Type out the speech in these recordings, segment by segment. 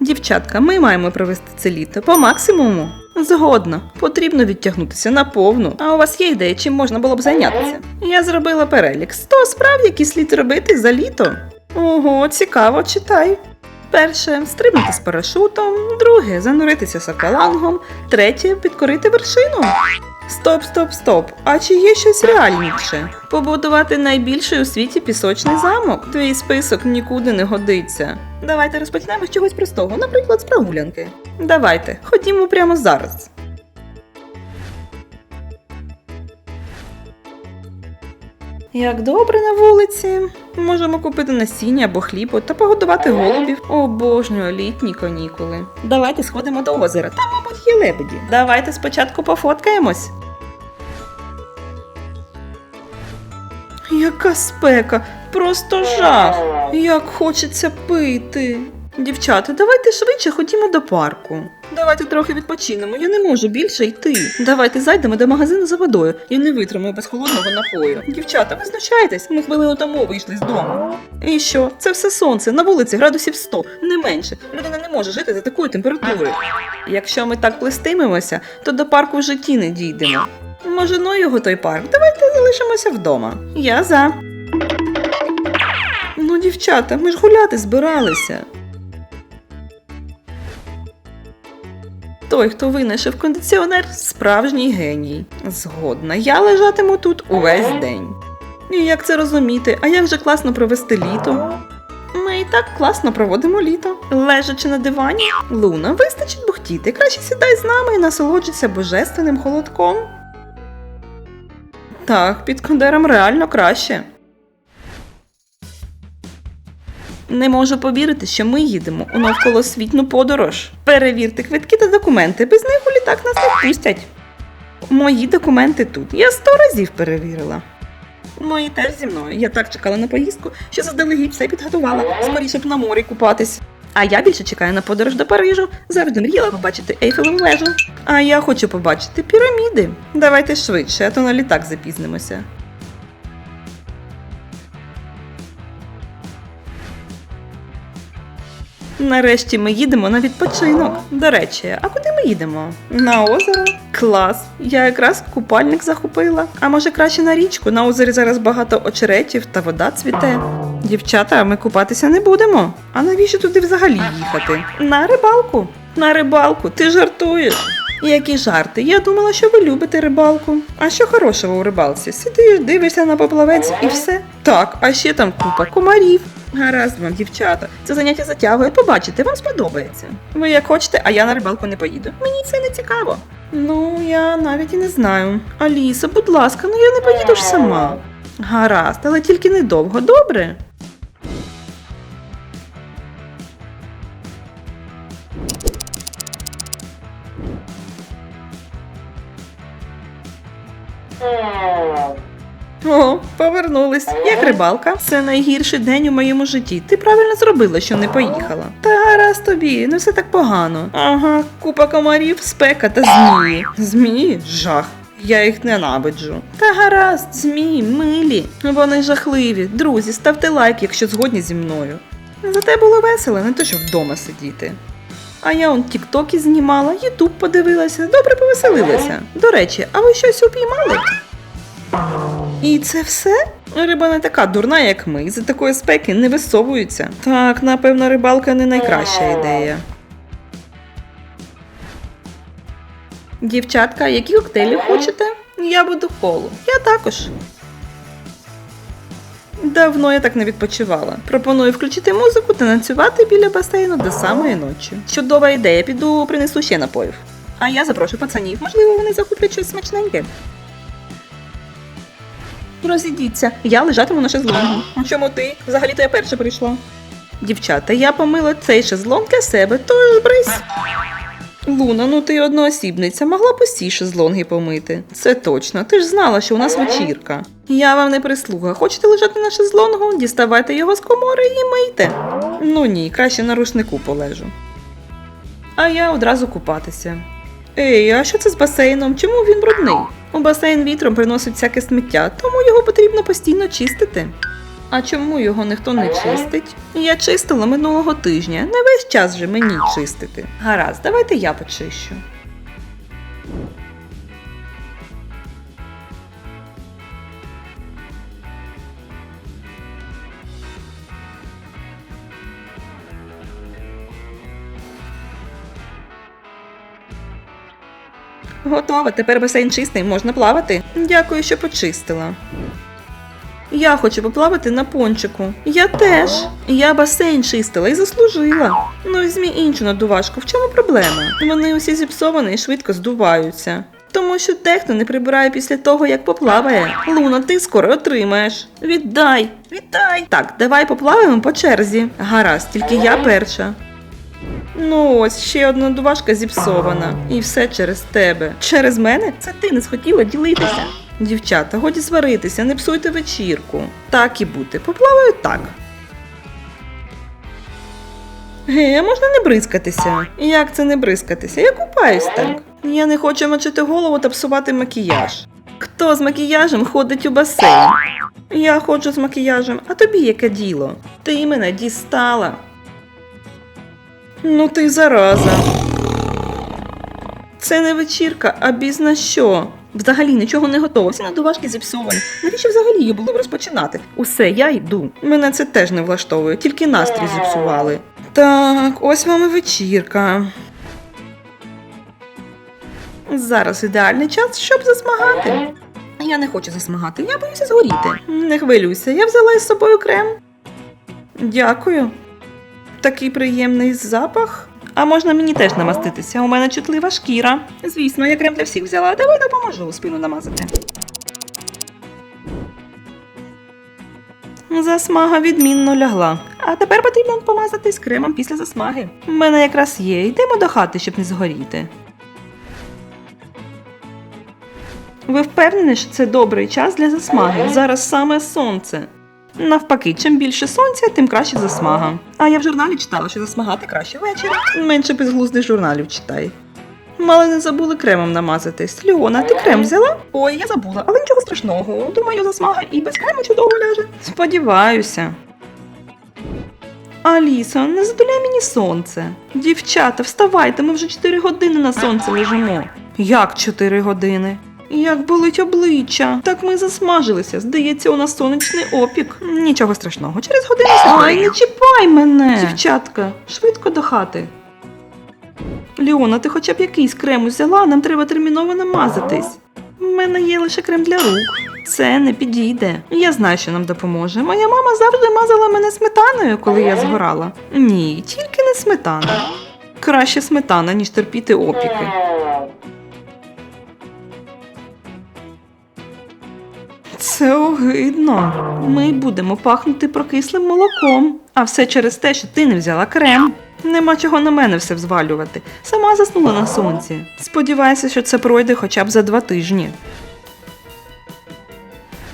Дівчатка, ми маємо провести це літо по максимуму. Згодна, потрібно відтягнутися на повну. А у вас є ідея, чим можна було б зайнятися? Я зробила перелік 100 справ, які слід робити за літо. Ого, цікаво, читай. Перше стрибнути з парашутом, друге зануритися з аквалангом, третє підкорити вершину. Стоп, стоп, стоп. А чи є щось реальніше? Побудувати найбільший у світі пісочний замок. Твій список нікуди не годиться. Давайте розпочнемо з чогось простого, наприклад, з прогулянки. Давайте, ходімо прямо зараз. Як добре на вулиці. Можемо купити насіння або хліб та погодувати голубів. Обожнюю літні канікули. Давайте сходимо до озера. Там, мабуть, є лебеді. Давайте спочатку пофоткаємось. Яка спека, просто жах. Як хочеться пити. Дівчата, давайте швидше ходімо до парку. Давайте трохи відпочинемо, я не можу більше йти. Давайте зайдемо до магазину за водою. Я не витримаю без холодного напою. Дівчата, ви знущаєтесь? Ми хвилину тому вийшли з дому. І що? Це все сонце, на вулиці градусів 100, не менше. Людина не може жити за такої температури. Якщо ми так плестимемося, то до парку в житті не дійдемо. Може, ну його той парк. Давайте залишимося вдома. Я за. Ну, дівчата, ми ж гуляти збиралися. Той, хто винайшов кондиціонер, справжній геній. Згодна, я лежатиму тут увесь день. І як це розуміти? А як же класно провести літо? Ми і так класно проводимо літо. Лежачи на дивані, Луна, вистачить бухтіти. Краще сідай з нами і насолоджуйся божественним холодком. Так, під кондером реально краще. Не можу повірити, що ми їдемо у навколосвітну подорож. Перевірте квитки та документи, без них у літак нас не пустять. Мої документи тут. Я сто разів перевірила. Мої теж зі мною. Я так чекала на поїздку, що заздалегідь все підготувала. Скоріше б на морі купатись. А я більше чекаю на подорож до Парижу. Завжди мріяла побачити Ейфелеву вежу. А я хочу побачити піраміди. Давайте швидше, а то на літак запізнимося. Нарешті ми їдемо на відпочинок. До речі, а куди ми їдемо? На озеро? Клас! Я якраз купальник захопила. А може краще на річку? На озері зараз багато очеретів та вода цвіте. Дівчата, ми купатися не будемо. А навіщо туди взагалі їхати? На рибалку. На рибалку, ти жартуєш. Які жарти? Я думала, що ви любите рибалку. А що хорошого у рибалці? Сидиш, дивишся на поплавець і все. Так, а ще там купа комарів. Гаразд вам, дівчата. Це заняття затягує. Побачите, вам сподобається. Ви як хочете, а я на рибалку не поїду. Мені це не цікаво. Ну, я навіть і не знаю. Аліса, будь ласка, ну я не поїду ж сама. Гаразд, але тільки недовго, добре? О, повернулись. Як рибалка? Це найгірший день у моєму житті. Ти правильно зробила, що не поїхала. Та гаразд тобі, не все так погано. Ага, купа комарів, спека та змії. Змії? Жах. Я їх ненавиджу. Та гаразд, змії, милі. Вони жахливі. Друзі, ставте лайк, якщо згодні зі мною. Зате було весело, не то що вдома сидіти. А я он тіктоки знімала, ютуб подивилася, добре повеселилася. До речі, а ви щось упіймали? І це все? Риба не така дурна, як ми, за такої спеки не висовується. Так, напевно, рибалка не найкраща ідея. Дівчатка, які коктейлі хочете? Я буду колу. Я також. Давно я так не відпочивала. Пропоную включити музику та танцювати біля басейну до самої ночі. Чудова ідея, піду принесу ще напоїв. А я запрошу пацанів. Можливо, вони захоплять щось смачненьке. Розійдіться, я лежатиму на шезлонгу. Чому ти? Взагалі-то я перша прийшла. Дівчата, я помила цей шезлонг для себе, тож брись. Луна, ну ти одноосібниця, могла б усі шезлонги помити. Це точно, ти ж знала, що у нас вечірка. Я вам не прислуга. Хочете лежати на шезлонгу? Діставайте його з комори і мийте. Ну ні, краще на рушнику полежу. А я одразу купатися. Ей, а що це з басейном? Чому він брудний? У басейн вітром приносить всяке сміття, тому його потрібно постійно чистити. А чому його ніхто не чистить? Я чистила минулого тижня. Не весь час же мені чистити. Гаразд, давайте я почищу. Готово, тепер басейн чистий, можна плавати. Дякую, що почистила. Я хочу поплавати на пончику. Я теж. Я басейн чистила і заслужила. Ну, візьмі іншу надувашку. В чому проблема? Вони усі зіпсовані і швидко здуваються. Тому що дехто не прибирає після того, як поплаває. Луна, ти скоро отримаєш. Віддай, віддай. Так, давай поплаваємо по черзі. Гаразд, тільки я перша. Ну ось ще одна надувашка зіпсована. І все через тебе. Через мене? Це ти не схотіла ділитися. Дівчата, годі сваритися, не псуйте вечірку. Так і бути. Поплаваю так. Ге, можна не бризкатися. Як це не бризкатися? Я купаюсь так. Я не хочу мочити голову та псувати макіяж. Хто з макіяжем ходить у басейн? Я ходжу з макіяжем, а тобі яке діло? Ти мене дістала. Ну ти зараза. Це не вечірка, а бізна що. Взагалі нічого не готово. Всі надувашки зіпсовані. Навіщо взагалі її було б розпочинати? Усе, я йду. Мене це теж не влаштовує, тільки настрій зіпсували. Так, ось вам і вечірка. Зараз ідеальний час, щоб засмагати. Я не хочу засмагати, я боюся згоріти. Не хвилюйся, я взяла із собою крем. Дякую. Такий приємний запах. А можна мені теж намаститися? У мене чутлива шкіра. Звісно, я крем для всіх взяла. Давай допоможу спину намазати. Засмага відмінно лягла. А тепер потрібно помазатись кремом після засмаги. У мене якраз є. Йдемо до хати, щоб не згоріти. Ви впевнені, що це добрий час для засмаги? Зараз саме сонце. Навпаки, чим більше сонця, тим краще засмага. А я в журналі читала, що засмагати краще ввечері. Менше безглуздих журналів читай. Мали не забули кремом намазатись. Льона, ти крем взяла? Ой, я забула, але нічого страшного. Думаю, засмага і без крему чудово ляже. Сподіваюся. Алісо, не задуляй мені сонце. Дівчата, вставайте, ми вже 4 години на сонці лежимо. Як 4 години? Як болить обличчя. Так ми засмажилися. Здається, у нас сонячний опік. Нічого страшного, через годину Ай, не чіпай мене. Дівчатка, швидко до хати. Ліона, ти хоча б якийсь крем взяла, нам треба терміново намазатись. У мене є лише крем для рук. Це не підійде. Я знаю, що нам допоможе. Моя мама завжди мазала мене сметаною, коли я згорала. Ні, тільки не сметана. Краще сметана, ніж терпіти опіки. Це огидно. Ми будемо пахнути прокислим молоком. А все через те, що ти не взяла крем. Нема чого на мене все взвалювати. Сама заснула на сонці. Сподіваюся, що це пройде хоча б за два тижні.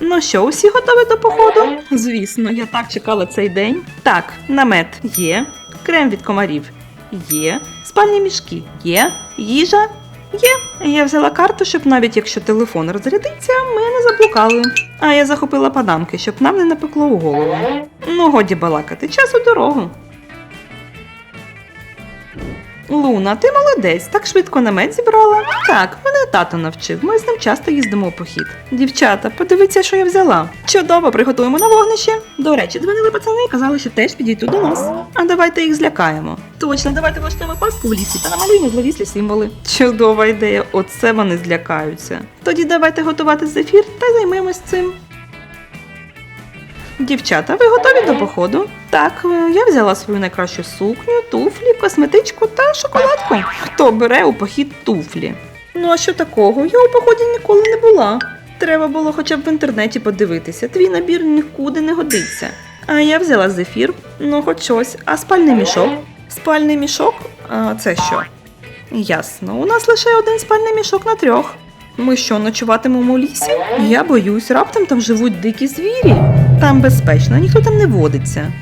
Ну що, усі готові до походу? Звісно, я так чекала цей день. Так, намет є, крем від комарів є, спальні мішки є, їжа Є. Я взяла карту, щоб навіть якщо телефон розрядиться, ми не заблукали. А я захопила панамки, щоб нам не напекло у голову. Ну, годі балакати, час у дорогу. Луна, ти молодець, так швидко намет зібрала. Так, мене тато навчив. Ми з ним часто їздимо у похід. Дівчата, подивіться, що я взяла. Чудово, приготуємо на вогнище. До речі, дзвонили пацани і казали, що теж підійдуть до нас. А давайте їх злякаємо. Точно, давайте влаштуємо пастку в лісі та намалюємо зловіслі символи. Чудова ідея, оце вони злякаються. Тоді давайте готувати зефір та займемось цим. Дівчата, ви готові до походу? Так, е, я взяла свою найкращу сукню, туфлі, косметичку та шоколадку. Хто бере у похід туфлі? Ну а що такого? Я у поході ніколи не була. Треба було хоча б в інтернеті подивитися. Твій набір нікуди не годиться. А я взяла зефір, ну хоч щось, а спальний мішок. Спальний мішок? А це що? Ясно, у нас лише один спальний мішок на трьох. Ми що, ночуватимемо у лісі? Я боюсь, раптом там живуть дикі звірі. Там безпечно, ніхто там не водиться.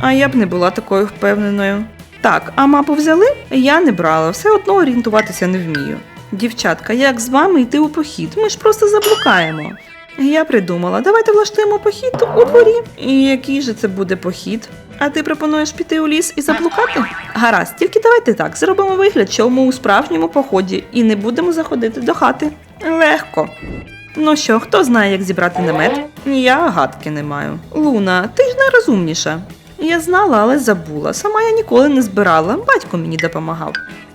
А я б не була такою впевненою. Так, а мапу взяли? Я не брала, все одно орієнтуватися не вмію. Дівчатка, як з вами йти у похід? Ми ж просто заблукаємо. Я придумала, давайте влаштуємо похід у дворі. І який же це буде похід? А ти пропонуєш піти у ліс і заблукати? Гаразд, тільки давайте так, зробимо вигляд, що ми у справжньому поході і не будемо заходити до хати. Легко. Ну що, хто знає, як зібрати намет? Я гадки не маю. Луна, ти ж найрозумніша. Я знала, але забула. Сама я ніколи не збирала, батько мені допомагав.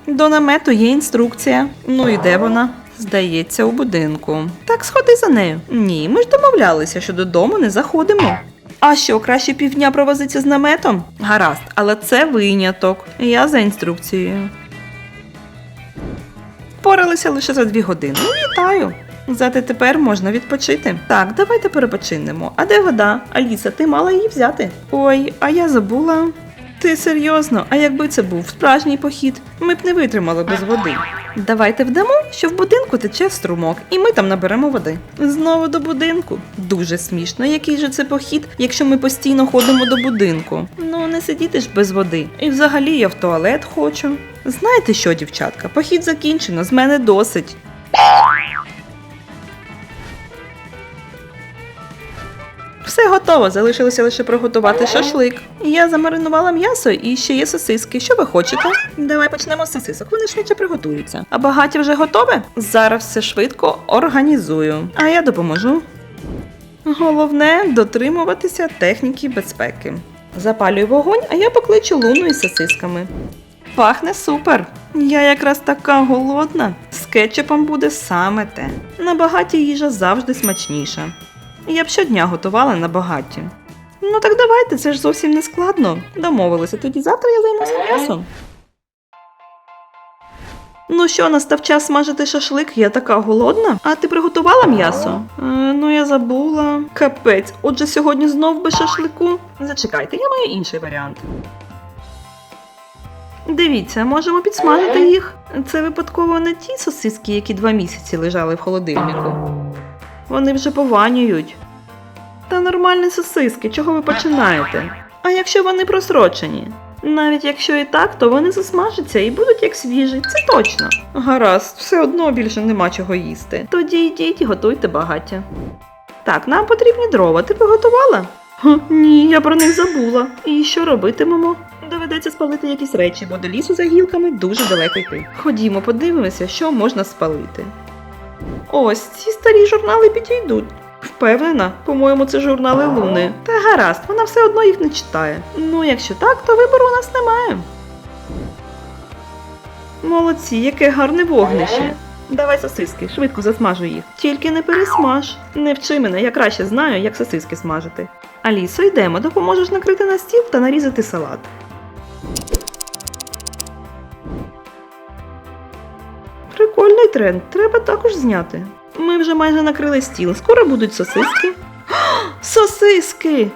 До намету є інструкція. Ну і де вона? Здається, у будинку. Так сходи за нею. Ні, ми ж домовлялися, що додому не заходимо. А що, краще півдня провозиться з наметом? Гаразд, але це виняток. Я за інструкцією. Поралися лише за дві години. Ну, Вітаю. Зате тепер можна відпочити. Так, давайте перепочинемо. А де вода? Аліса, ти мала її взяти. Ой, а я забула. Ти серйозно, а якби це був справжній похід, ми б не витримали без води. Давайте вдамо, що в будинку тече струмок, і ми там наберемо води. Знову до будинку. Дуже смішно. Який же це похід, якщо ми постійно ходимо до будинку? Ну не сидіти ж без води. І взагалі я в туалет хочу. Знаєте що, дівчатка, похід закінчено, з мене досить. Все готово, залишилося лише приготувати шашлик. Я замаринувала м'ясо і ще є сосиски. Що ви хочете? Давай почнемо з сосисок, вони швидше приготуються. А багаття вже готове? Зараз все швидко організую. А я допоможу. Головне дотримуватися техніки безпеки. Запалюю вогонь, а я покличу луну із сосисками. Пахне супер. Я якраз така голодна. З кетчупом буде саме те. На багаті їжа завжди смачніша. Я б щодня готувала на багатті. Ну так давайте, це ж зовсім не складно. Домовилися, тоді завтра я займуся м'ясом. Ну що, настав час смажити шашлик, я така голодна. А ти приготувала м'ясо? Е, ну я забула. Капець, отже сьогодні знов без шашлику. Зачекайте, я маю інший варіант. Дивіться, можемо підсмажити їх. Це випадково не ті сосиски, які два місяці лежали в холодильнику. Вони вже пованюють. Та нормальні сосиски, чого ви починаєте? А якщо вони просрочені? Навіть якщо і так, то вони засмажаться і будуть як свіжі, це точно. Гаразд, все одно більше нема чого їсти. Тоді йдіть і готуйте багаття. Так, нам потрібні дрова. Ти приготувала? Ха, ні, я про них забула. І що робитимемо? Доведеться спалити якісь речі, бо до лісу за гілками дуже далеко йти. Ходімо, подивимося, що можна спалити. Ось ці старі журнали підійдуть. Впевнена, по-моєму, це журнали Луни. Та гаразд, вона все одно їх не читає. Ну, якщо так, то вибору у нас немає. Молодці, яке гарне вогнище. Давай сосиски, швидко засмажу їх. Тільки не пересмаж. Не вчи мене, я краще знаю, як сосиски смажити. Алісо, йдемо, допоможеш накрити на стіл та нарізати салат. Тренд, треба також зняти. Ми вже майже накрили стіл, скоро будуть сосиски. Сосиски!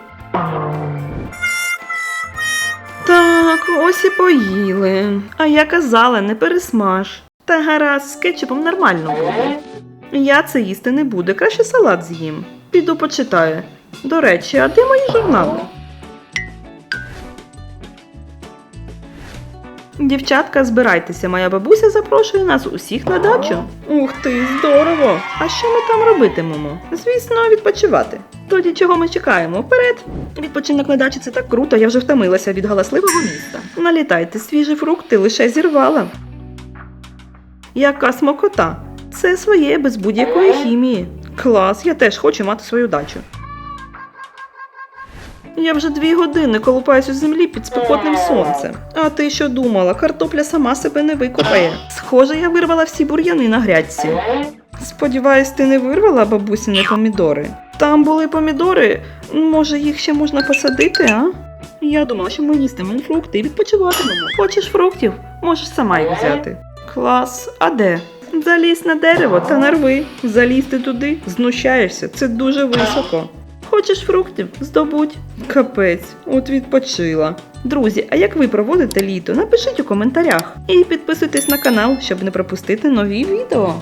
Так, ось і поїли. А я казала, не пересмаж. Та гаразд, з кетчупом нормально буде. Я це їсти не буду, краще салат з'їм. Піду почитаю. До речі, а де мої журнали? Дівчатка, збирайтеся, моя бабуся запрошує нас усіх на дачу. Ух ти, здорово! А що ми там робитимемо? Звісно, відпочивати. Тоді чого ми чекаємо? Вперед! Відпочинок на дачі це так круто, я вже втомилася від галасливого міста. Налітайте, свіжі фрукти лише зірвала. Яка смакота! Це своє без будь-якої хімії. Клас, я теж хочу мати свою дачу. Я вже дві години колупаюсь у землі під спекотним сонцем. А ти що думала, картопля сама себе не викопає. Схоже, я вирвала всі бур'яни на грядці. Сподіваюсь, ти не вирвала бабусіни помідори. Там були помідори, може їх ще можна посадити, а? Я думала, що ми їстимемо фрукти і відпочиватимемо. Хочеш фруктів? Можеш сама їх взяти. Клас, а де? Залізь на дерево та нарви. Залізти туди, знущаєшся, це дуже високо. Хочеш фруктів? Здобудь. Капець, от відпочила. Друзі, а як ви проводите літо? Напишіть у коментарях. І підписуйтесь на канал, щоб не пропустити нові відео.